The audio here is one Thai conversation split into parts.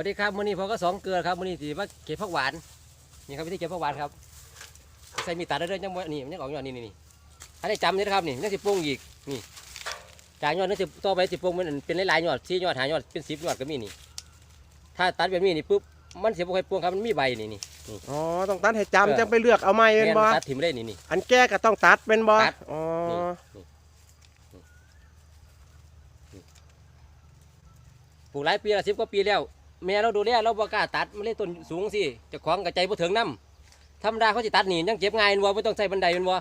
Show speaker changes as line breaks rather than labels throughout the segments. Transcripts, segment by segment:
วัสดีครับมื้อนี้พอก็สองเกลือครับมื้อนี้สิมาเก็บผักหวานนี่ครับวิธีเก็บผักหวานครับใส่มีดตัดได้เลยจังบ่นี่มันยังออกยอดนี่นี่นี่อันนี้จำนี่นะครับนี่มันยังสิปรุงอีกนี่จากยอดนั่นสิต่อไปสิปรุงมันเป็นหลายๆยอดสี่ยอดหายอดเป็นสิบยอดก็มีนี่ ถ้าตัดแบบนี้นี่ปุ๊บมันสิบ่ค่อยปรุงครับมันมีใบนี่นี่
อ๋อต้องตัดให้
เออ
จำจังไปเลือกเอาไม้เป็น
แม่น
บ่
ตัดถิ่มได้นี่นี่
อันแก้ก็ต้องตัดเป็นบ่
ตัด
อ๋อ
ปลูกหลายปีละสิบกว่าปีแล้ว แม่เราดูแลเราบ่กล้าตัดมันเลยต้นสูงสิเจะของกระใจบ่ถึงน้ำธรรมดาเขาสิตัดนี่ยังเก็บง่ายแม่นบ่ไม่ต้องใช้บันไดแม่นบ่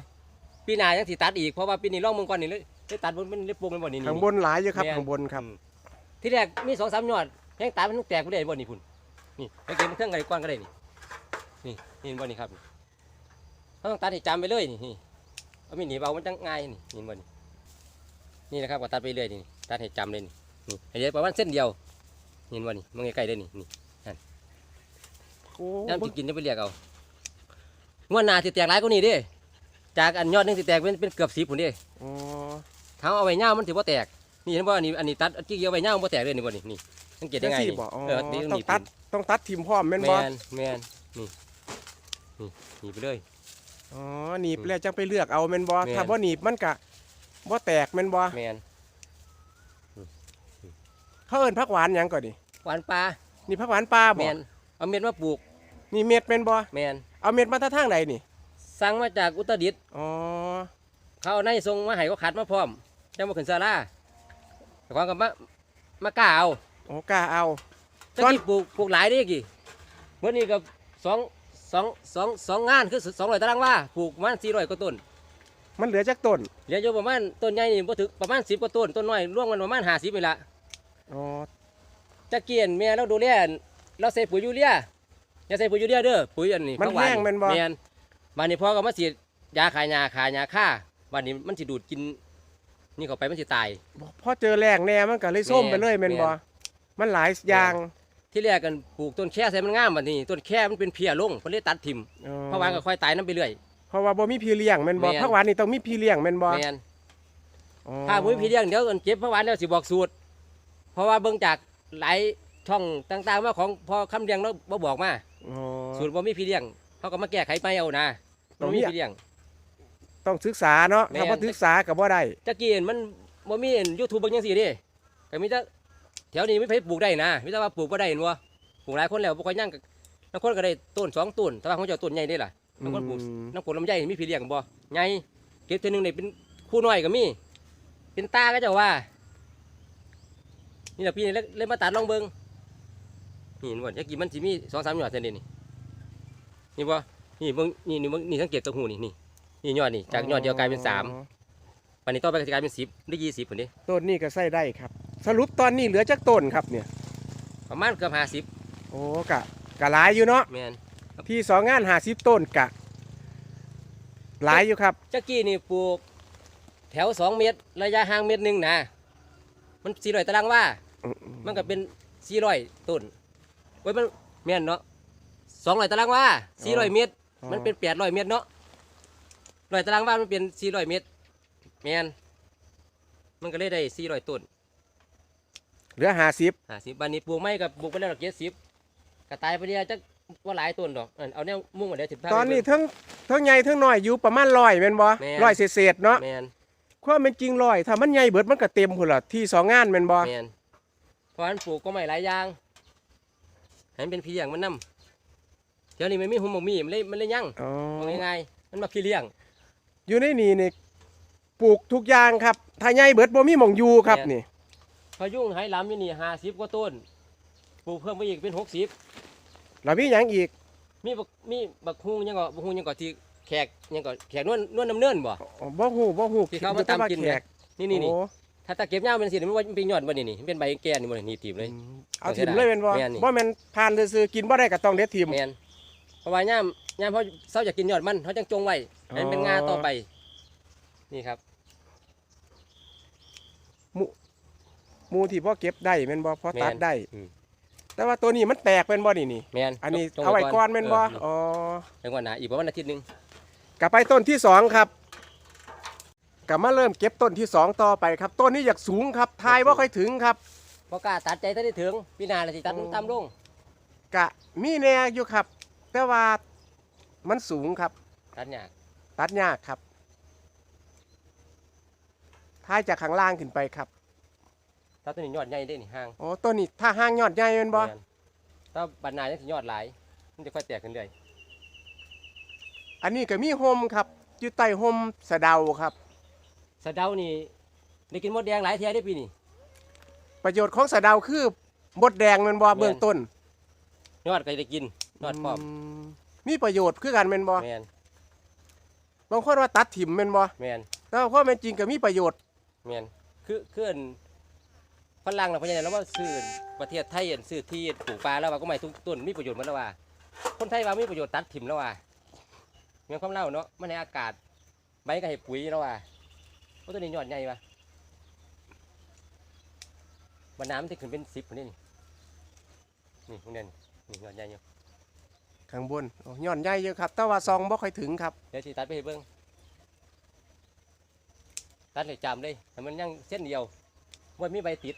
ปีหน้ายังสิตัดอีกเพราะว่าปีนี้ร่องเมืองก่อนนี่เลยเลยตัดบนมันเลยปลูกแมันบ่นี่นี่
ข้างบนหลายอยู่ครับ
แม่น
ข้างบนครับ
อืมที่แรกมีสองสามยอดแห้งตายมันต้องแตกบ่ได้บ่นี่พุ่นนี่ให้เก็บมันเครื่องอะไรกว้างก็ได้นี่นี่นี่เห็นบ่นี่ครับเขาต้องตัดให้จำไปเลยนี่นี่เอามีดหนีบเอามันจังง่ายนี่เห็นบ่นี่นี่นะครับก็ตัดไปเรื่อยนี่ตัดให้จำเลยนี่นี่ให้เหลือประมาณเส้นเดียว เห็นบ่นี่มันใกล้ๆได้นี่นี่
โอ้
น้ำสิกินจะไปเรียกเอางวดหน้าสิแตกหลายกว่านี้เด้จากอันยอดหนึงสิแตกเป็นเป็นเกือบ10พุ่นเด้
อ๋อ
ถ้าเอาไว้ยาวมันถือว่าแตก นี่เห็นบ่อันนี้อันนี้ตัดอันที่เอาไว้ยาวมันบ่แตกเลยนี่บ่นี่นี่สังเกตได้ไง
จังสิ
นี่
บ่อ๋อ
เออนี่
ต้อง
นี่
ตัดต้องตัดทิมพร้อมแม่น
แม
บ่
นแมนนี่นี่หนีไปเลย
อ๋อหนีบแล้วจังไปเลือกเอาแม่นบ่
แม่น
ถ้าบ่หนีบมันก็บ่แตกแม่นบ่
แมน
เขาเอิ้นผักหวานหยังก่อนนี่
หวานปลา
นี่ผักหวานป่า
แม
บ่
นเอาเม็ดมาปลูก
นี่เม็ดแม่นบ่
แมน
เอาเม็ดมาทางทางใดนี่
สั่งมาจากอุตรดิตถ์
อ๋อ
เขาเอาในทรงมาให้เขาขัดมาพร้อมจังบ่ขึ้นศาลาแต่ความกับมามากล้าเอา
โอ้กล้าเอา
ตะ
ตอน
กี้ปลูกปลูกหลายเด้กี่เมื่อนี้กับสองสองสองสองงานคือ200ตารางวาปลูกประมาณ400กว่าต้น
มันเหลือจักต้น
เหลืออยู่ประมาณต้นใหญ่นี่บ่ถึงประมาณ10กว่าต้นต้นน้อยร่วงกันประมาณ50นี่ล่ะ
อ๋อ
จะเกียนแม่เราดูแลเราใส่ปุ๋ยยูเรียอย่าใส่ปุ๋ยยูเรียเด้อปุ๋ยอันนี้
มัน
ผักหวา
แห้งแม่นบ่
แม่นบานนี้พ่อก็มาฉีดยาขายยาขายยาฆ่าบานนี้มันสิดูดกิน นี่เข้าไปมันสิตาย
พอเจอแรงแน่มันก็เลยส้มไปเลย
แม่
แม่
น
นบ่มันหลายอย่าง
ที่แรกกันปลูกต้นแค่ใส่มันงามบัดนี้ต้นแค่มันเป็นเพียลงเพิ่นเลยตัดทิ่ม
อ๋อ
เพราะว่าก็ค่อยตายนํไปเรื่อย
เพราะว่าบ่มีพี่เลี้ยงแม่นบ่
แม่น
ผักหวานนี่ต้องมีพี่เลี้ยงแม่นบ่
แม่น
อ๋อ
ถ้าบ่มีพี่เลี้ยงเดี๋ยวอันเก็บผักหวานแล้วสิบอกสูตร เพราะว่าเบิ่งจากหลายช่องต่างๆมาของพอคำเลี้ยงแล้วบ่บอกมา
อ๋อ
สูตรบ่มีพี่เลี้ยงเขาก็มาแก้ไขไปเอานะ
ต้
บ่
องมี
มีพี่เลี้ยง
ต้องศึกษาเนาะ
แม่น
ถ้าบ่ศึกษาก็บ่ได้
ตะกี้เห็นมันบ่มียูทูบบางอย่างสิเดิก็มีแต่แถวนี้ไม่ไผปลูกได้นะมีแต่ว่าปลูกบ่ได้เห็นบ่ปลูกหลายคนแล้วบ่ค่อยยั่งก็บางคนก็ได้ต้นสองต้นแต่ว่าของเจ้าต้นใหญ่เด้ล่ะ บางคนปลูก
อืม
น้ำผลลำไยนี่มีพี่เลี้ยงบ่ใหญ่เก็บเทื่อหนึงได้เป็นคู่น้อยก็มี เป็นตาก็เจ้าว่า นี่แหละพี่นี่เลยเลยมาตัดลองเบิ่งนี่เห็นบ่จักกี้มันสิมี2-3ยอดเท่านี้นี่นี่บ่นี่เบิ่งนี่นี่เบิ่งนี่สังเกตตัวหูนี่นี่นี่ยอดนี่จากยอดเดียวกลายเป็นสาม
อ๋อ
วันนี้ต่อไปก็จะกลายเป็น10หรือ20พุ่นเด้
ต้นนี่ก็ใส่ได้ครับ สรุปตอนนี้เหลือจักต้นครับเนี่ย
ประมาณเกือบห้าสิบ
โอ้กะกะหลายอยู่เนาะ
แมน
ที่สองงาน50ต้นกะหลายอยู่ครับ
จักกี้นี่ปลูกแถวสองเมตร ระยะห่างเมตรหนึ่งนะมันสี่ร้อยตารางว่า มันก็เป็นสี่ร้อยต้นไว้ยมันแม่นเนาะสองร้อยตารางว่าสี่ร้อยเมตร มันเป็นแปดร้อยเมตรเนาะร้อยตารางว่ามันเป็นสี่ร้อยเมตรแมนมันก็เลยได้สี่ร้อยต้น
เหลือ50
ห้าสิบบันนี้ปลูกไม้กับปลูกไปแล้วเจ็ดสิบกระตายไปเดียวจักว่าหลายต้นดอกอันเอาแนวมุ่งมาเดี๋ยวสิบ
ตอนนี้ทั้งทั้งใหญ่ทั้งน้อยอยู่ประมาณ100แม่นบ่
แม่น
ร้อยเศษๆเนาะ
แมน
ความเป็นจริงร้อยถ้ามันใหญ่เบิดมันก็เต็มพุ่นล่ะที่สองงานแม่นบ่
แมน เพราะฉะนั้นปลูกก็ไม่หลายอย่างให้มันเป็นพี่เลี้ยงมันนํเดี๋ยวนี้มันมีหุ่มบ่มีมันเลยมันเลยยั่ง
อ๋อ
เอาง่ายๆมันมาพี่เลี้ยง
อยู่ในนี่นี่ปลูกทุกอย่างครับถ้าใหญ่เบิดบ่มีหม่องอยู่ครับ
แม่น
นี่
พายุงไหหลำอยู่นี่ห้าสิบกว่าต้น ปลูกเพิ่มไปอีกเป็นหกสิบ
แล้วมีหยังอีก
มีบักมีบักฮุงยังก็บักฮุงยังก็ที่แขกยังก็แขกนวลนวลน้ำเนินบ่
อ๋อบ่ฮู้บ่ฮู้
ที่เขามาตามกิน
แข
เนี่ย
ก
นี่นี่นี่
โอ้
ถ้าตาเก็บยาวเป็นสิมันว่ามันเป็นยอดบ่นี่นี่มันเป็นใบแก่นี่บ่นี่นี่ตีบเลย
เอาถิ่มเลยแม่นบ่
แม่นนี่
บ่แม่นผ่านซื่อๆกินบ่ได้ก็ต้องเด็ดถิ่ม
แมนเพราะว่าย่ามย่ามเขาเศร้าอยากกินยอดมันเขาจังจงไว้ให้มันเป็นงาต่อไปนี่ครับ
หมูที่พ่อเก็บได้แม่นบ่พอตัด
แม่น
ได้
อืม
แต่ว่าตัวนี้มันแตกแม่นบ่นี่นี่
แมน
อันนี้
จง
เอาไว้ก่อนแม่นบ่
เออ
อ๋อ
จังหวะหนาอีกประมาณอาทิตย์หนึง
กลับไปต้นที่สองครับ กลับมาเริ่มเก็บต้นที่สองต่อไปครับ ต้นนี้อยากสูงครับทายบ่ค่อยถึงครับ
บ่กล้าตัดใจถ้าได้ถึงพี่นาเลยสิตัด
โอ้
ต่ำลง
กะมีแน่อยู่ครับ แต่ว่ามันสูงครับ
ตัดหยาก
ตัดยากครับท้ายจากข้างล่างขึ้นไปครับ
ตัดตัวนี้ยอดใหญ่ได้นี่ห่าง
โอ้ต้นนี้ถ้าห้างยอดใหญ่เป็นบ่
แม่นถ้าบัดหนายังสิยอดหลายมันจะค่อยแตกขึ้นเรื่อย
อันนี้ก็มีโฮมครับอยู่ใต้โฮมสะเดาครับ
สะเดานี่ได้กินมดแดงหลายเที่ยได้ปีนี้
ประโยชน์ของสะเดาคือบดแดงแมันบ่
แม่น
เบื้องต้น
ยอดก็ได้กินยอดพร้อม
มมีประโยชน์คือกันแม่นบ่
แมน
บางคนว่าตัดถิ่มแม่นบ่
แมน
แต่ว่าความเป็นจริงก็มีประโยชน์
แมนคือคืออันฝรั่งเราพยายามแล้วว่าซื้อประเทศไทยอันซื้อที่ปลูกปลาแล้วว่าก็ไม่ทุกต้นมีประโยชน์หมดแล้วว่า คนไทยว่ามีประโยชน์ตัดถิ่มแล้วว่าเมียความเล่าเนาะมันในอากาศใบก็ให้ปุ๋ยแล้วว่า เพราะตัวนี้ยอดใหญ่ปะบรรน้ำมันจะขึ้นเป็นสิบคนนี้นี่นี่พวกนี้นี่ยอดใหญ่อยู่
ข้างบนโอ้ย้อนใหญ่อยู่ครับ แต่ว่าซองบ่ค่อยถึงครับ
เดี๋ยวสิตัดไปให้เบิ่งตัดเลยจามเลยให้มันยังเส้นเดียวว่ามีใบติด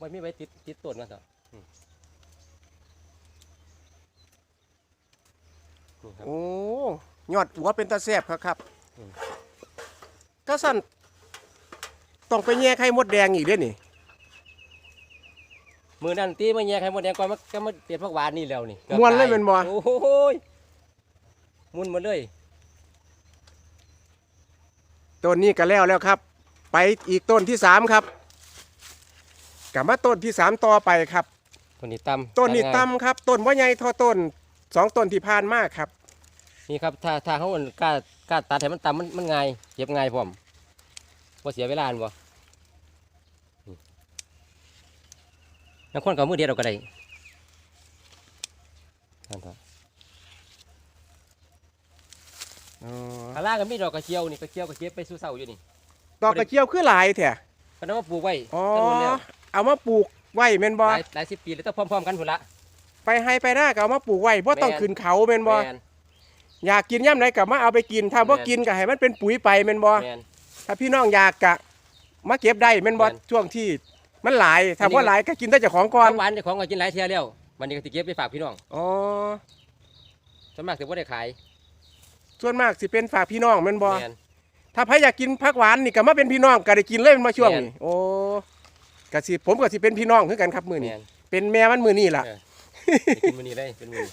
ว่ามีใบติดติดต้นกันเถอะอืมนี่ครับ
โอ้ยอดหัวเป็นตาแซ่บครับครับ
อืม
ก็สั่นต้องไปแย่ไข่มดแดงอีกเด้อนี่
มือนั่นตีมาแยกให้หมดแดงก่อนมันก็มาเปลี่ยนพวกหวานนี่แล้วนี่กือบ
มวนเลย
ตา
แม่นบ่
โอ้โหยมุนหมดเลย
ต้นนี้ก็แล้วแล้วครับ ไปอีกต้นที่สามครับกลับมาต้นที่สามต่อไปครับ
ต้นนี้ตำ
ต้นนี้
ง่าย
ต่ำครับ ต้นว่าใหญ่เท่าต้นสองต้นที่ผ่านมาครับ
นี่ครับ ถ้าถ้าเขามันกล้า กล้าตัดให้มันตำมันมันง่ายเก็บง่ายพร้อมว่าเสียเวลาอันบ่นี่แล้วคนกับมือเดียวเราก็ได้นั่นเถอะข้างล่างก็มีดอกกระเจียวนี่กระเจียวกระเจี๊ยบไปสู่เสาอยู่นี่
ดอกกระเจียวคือหลายแท้
ก็นำมาปลูกไว้
อ๋อ
จำนวนแล้ว
เอามาปลูกไว้แม่นบ่
หลายหลายสิบปีแล้วต้องพร้อมๆกันพุ่นละ
ไปให้ไปหน้าก็เอามาปลูกไว้บ่ต้อง
แม่น
ขึ้นเขาแม่นบ่
แมน
อยากกินย่ำไหนก็มาเอาไปกินถ้าบ่
แม่น
กินก็ให้มันเป็นปุ๋ยไปแม่นบ่
แมน
ถ้าพี่น้องอยากกะมาเก็บได้แม่นบ่
แม่น
ช่วงที่มันหลายถ้า
อันนี้
บ่หลายก็กินแต่เจ้าของก่อน
ของหวานเจ้าของก็กินหลายเที่ยแล้ววันนี้ก็สิเก็บไปฝากพี่น้อง
อ๋อ
ส่วนมากสิบ่ได้ขาย
ส่วนมากสิเป็นฝากพี่น้องแม่นบ่
แมน
ถ้าใครอยากกินผักหวานนี่ก็มาเป็นพี่น้องก็ได้กินเลยแม่นมาช่วง
แม่น
นี้โอ้ก็สิผมก็สิเป็นพี่น้องคือกันครับมื้อ
แม
นี้
น
เป็นแม่มันมื้อนี้ล่ะ
เออไปกินมื้อนี้เลยเป็นมื้อนี้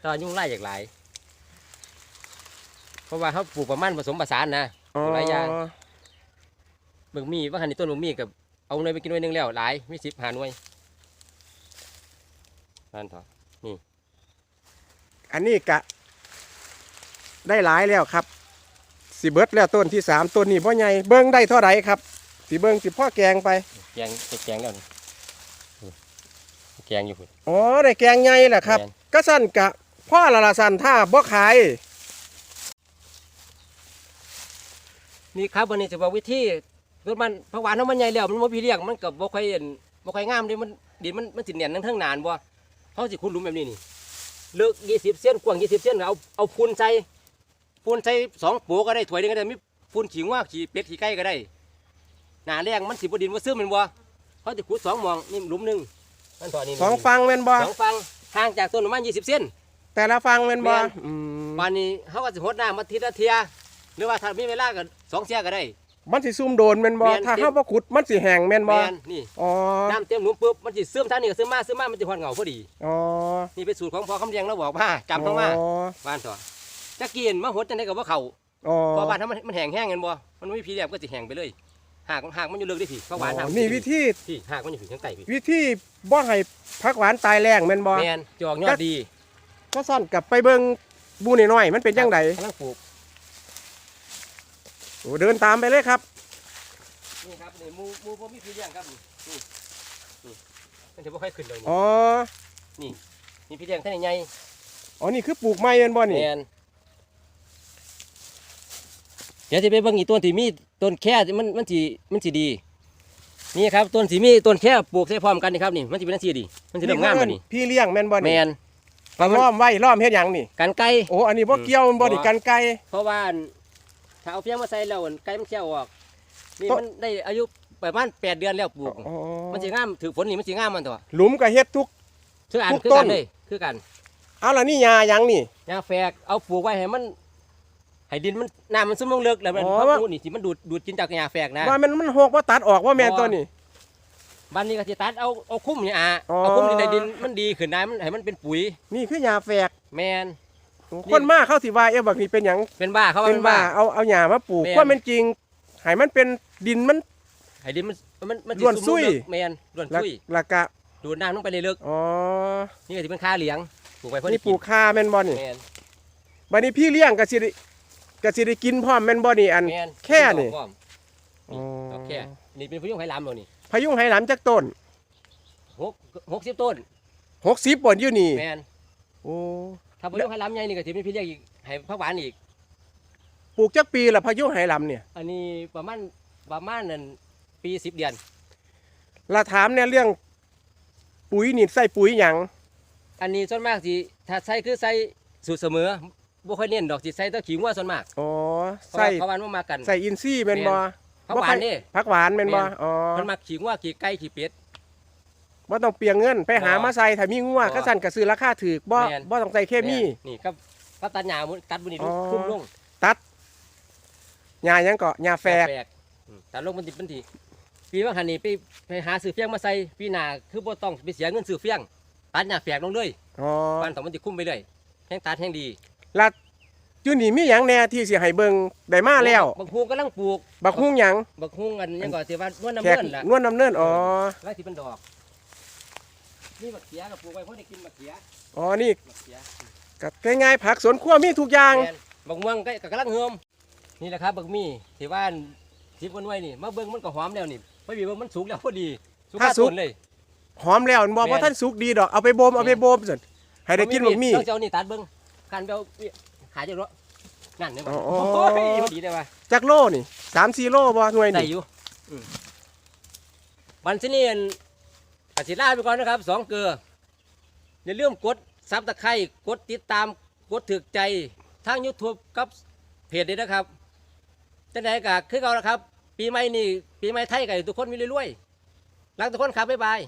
แตอนยุ่งไล่จากหลาย เพราะว่าเขาปลูกประมาณผสมผสานนะ
อ๋อ
หลายอย่างเบิ่งมีว่าหันนี่ต้นบ่มีกับเอาหน่วยไปกินหน่วยหนึงแล้วหลายมี10หาหน่วยนั่นเถอะ
อันนี้กะ ได้หลายแล้วครับ สิเบิดแล้วต้นที่สามต้นนี้พ่อใหญ่เบิ้งได้เท่าไหร่ครับ สิเบิ้งสิพ่อแกงไป
แกงแกงแล้วนี่อืมแกงอยู่พุ่น
อ๋อได้แกงใหญ่แหละครับ
แม่น
ก็สั่นกะพ่อละละสั่นถ้าบ่ขาย
นี่ครับวันนี้จะบอกวิธีรถมันเพราะหวานเนาะมันใหญ่แล้วมันบ่พี่เลี้ยงมันก็บ่ค่อยเห็นบ่ค่อยงามเด้มันดินมันมันสิแน่นทั้งทั้งนานบ่เขาสิขุดหลุมแบบนี้นี่เลิก20เส้นกว้าง20เส้นเอาเอาปูนใส่ปูนใส่สองโปก็ได้ถ้วยหนึงก็ได้มีปูนขี้งว่าขี้เป็ดขี้ไก่ก็ได้หน้าแรงมันสิบ่ดินบ่ซึมแม่นบ่เขาสิขุดสองหมองนี่หลุมหนึงนั่นตอนนี้
สองฟังแม่นบ่
สองฝั่งห่างจากต้นประมาณ20เส้น
แต่ละฟังแม่นบ่
แม่น
อืม
ปานนี้เขาก็สิหดน้ำมาทีละเทีย หรือว่าถ้ามีเวลาก็สองเที่ยก็ได้
มันสิซุ่มโดนแม่นบ่
แม่น
ถ้าเฮาบ่ขุดมันสิแห้งแม่นบ่
แม่นนี่
อ๋อ
น้ำเต็มหลุมปุ๊บมันสิซึมทางนี้ก็ซึมมาซึมมามันจะพอนเหงาพอดี
อ๋อ
นี่เป็นสูตรของพ่อคำเรียงเราบอกมาจำต้องมา
อ๋อ
บ้านต่อจะกินมาหดจังได๋ก็บ่เข้า
อ๋อ
เพราะบ้านถ้ามันมันแห้งแห้งกันบ่มันไม่มีผีแลบก็สิแห้งไปเลยหากหากมันอยู่เลิกได้ผีเพราะหวานหาก
อ๋อนี่วิธี
พี่หากมันอยู่ถึงข้างใต้พี่
วิธีบ่ให้ผักหวานตายแรงแม่นบ่
แม่นจอกยอดดี
ก็สั่นกลับไปเบิ่งบูน้อยๆมันเป็นจังได
กำลังปลูก
โอ้เดินตามไปเลยครับ
นี่ครับนี่หมูหมูบ่มีผีเลี้ยงครับนี่นี่นี่มันจะบ่ค่อยขึ้นเลยนี่
อ๋อ
นี่ผีเลี้ยงท่านใหญ่
อ๋อ นี่คือปลูกไม้เป็นบ่นี่
แม่นเดี๋ยวจะไปเบิ่งอีกต้นที่มีต้นแค่ที่มันมันสิมันสิดี นี่ครับต้นสีมีต้นแค่ปลูกใส่พร้อมกันนี่ครับนี่มันสิเป็นจังซี่ดิมันสิเริ่มงามบัดนี้
พี่เลี้ยงแม่นบ่
แม
นี่
น
มาล้อมไว้ล้อมเฮ็ดหยังนี่
กันไก่
โอ้ อันนี้บ่
อืม
เกี่ยวมันบ่นี่
บ่
กันไก่
เพราะว่า ถ้าเอาเฟียงมาใส่แล้วไก่มันเชี่ยวออกนี่
ต้น
มันได้อายุประมาณแปดเดือนแล้วปลูก
อ๋อ
มันสิงามถือฝนนี่มันสิงามมันตัว
หลุมก็เฮ็ดทุก
คืออัน
ทุก
คือ
ต้
กันนเลยคือกัน
เอาล่ะนี่ยาหยังนี่
ยางแฝกเอาปลูกไว้ให้มันให้ดินมันน้ำมันซึมลงลึกแล้วมัน
อ๋อ
เพราะ
ว่า
ปลูกนี่สิมันดูดดูดกินจากยาแฝกนะ
ว่ามันมันหกว่าตัดออกว่าแม่น
บ่
ตัวนี้
บ้านนี้ก็สิตัดเอาเอาคุ้มนี่อะ
อ๋อ
เอาคุ้มนี่ในดินมันดีขึ้นได้มันให้มันเป็นปุ๋ย
นี่คือยาแฝก
แมน
คนมาเข้าสิว่าเอ๊ะบักนี่เป็นหยัง
เป็นบ้าเขาว่า
เป็น
เป็น
ว่า
บ้า
เอาเอาหญ้ามาปลูก
แม่น
ความเป็นจริงให้มันเป็นดินมัน
ให้ดินมันมันมันสิ
ล้วน
มลง
ซุย
ลึกแมนล้วน
ละ
ซุย
ละกะ
ดูดน้ำลงไปเลยลึก
อ๋อ
นี่ก็สิเป็นค่าเหลียงปลูกไว้เพื่อ
นี่
ได้
ปลูกคาแม่นบ่นี่
แมน
บัดนี้พี่เลี้ยงก็สิได้ก็สิได้กินพร้อมแม่นบ่นี่อัน
แมน
แค่นี่
พร้อม
อ๋อ
เอาแค่ นี่เป็นพยุงไหหลำเรานี่
พยุงไหหลำจักต้น
หกหกสิบต้น
60บ่นอยู่นี่
แมน
โอ้
ถ้าพยุงไหหลำใหญ่นี่ก็สิเป็นพี่เลี้ยงอีกให้ผักหวานอีก
ปลูกจักปีละพยุงไหหลำเนี่ย
อันนี้ประมาณประมาณนั่นปีสิบเดือน
ละถามเนี่ยเรื่องปุ๋ยนี่ใส่ปุ๋ยหยัง
อันนี้ส่วนมากสิถ้าใส่คือใส่สูตรเสมอบ่ค่อยเน้นดอกสิใส่แตัวขี้งัวส่วนมาก
อ๋อ
เพราะ
ใส่
ว่าเขาวันบ่มากัน
ใส่อินทรีย์แม่นบ่
ผักหวานนี่
ผักหวานแม่นบ่
แม่น
อ๋อ
มันมาขี้งัวขี้ไก่ขี้เป็ด
บ่ต้องเปลียงเงินไปหา
บ่
มาใส่ถ้ามีงัว
บ่
ก็สั่นก็ซื้อราคาถูกบ่
แม่น
บ่ต้องใส่เคมี
แนี่ครับก็ตัดหญ้าหมุนตัดบุนี่
อ๋อ
คุ้มลง
ตัดหญ้าหยังก็หญ้าแฝก
อืมตัดลงมันสิมันสิปีว่าหันนี่ไปไปหาซื้อเฟียงมาใส่ปีหน้าคือบ่ต้องไปเสียเงินซื้อเฟียงตัดหญ้าแฝกลงเลย
อ๋อ
บ้านต้องมันสิคุ้มไปเลยแห้งตัดแห้งดี
แล้วอยู่นี่มีหยังแหน่ที่สิให้เบิ่งได้มาแล้ว
บักฮูงกำลังปลูก
บักฮุ้งหยัง
บักฮูงอันยังก่อนสิว่านวลน้ำ
แขก
เงินล่ะ
นวลน้ำเนินอ๋อ
แล้วที่เป็นดอก นี่บักเขียกับปลูกไว้เพื่อได้กินบักเขีย
อ๋อนี่
บักเขีย
ก็ง่ายๆผักสวนครัวมีทุกอย่าง
แม่นบักม่วงก็กำลังเฮิมนี่แหละครับบักมี่ที่ว่าสิบวันไว้นี่มาเบิ่งมันก็หอมแล้วนี่ไม่มีเบิ่งมันสุกแล้วพอดีสุก
ถ้า
ค่า
สุก
ต้นเลย
หอมแล้วบ่
แม่น
ว่าท่านสุกดีดอกเอาไปบ่มเอาไปบ่มซั่นให้ได้กินบักมี่
ต้องจะเอานี่ตัดเบิ่งกันไปเอาขายจะรอนั่นเนี่ย
อ๋อ
โอ้ยพอดีได้ป่ะ
จักโลนี่3-4โลบ่หน่วย
ได้
นี่
อยู่อืมวันที่นี่อัน อาชิลาไปก่อนนะครับสองเกลืออย่าลืมกดซับตะไคร่กดติดตามกดถึกใจทาง YouTube กับเพจนี้นะครับจังไหนกะคือเก่าละครับ ปีใหม่นี่ปีใหม่ไทยกับทุกคนมีรวยๆรักทุกคนครับบ๊ายบาย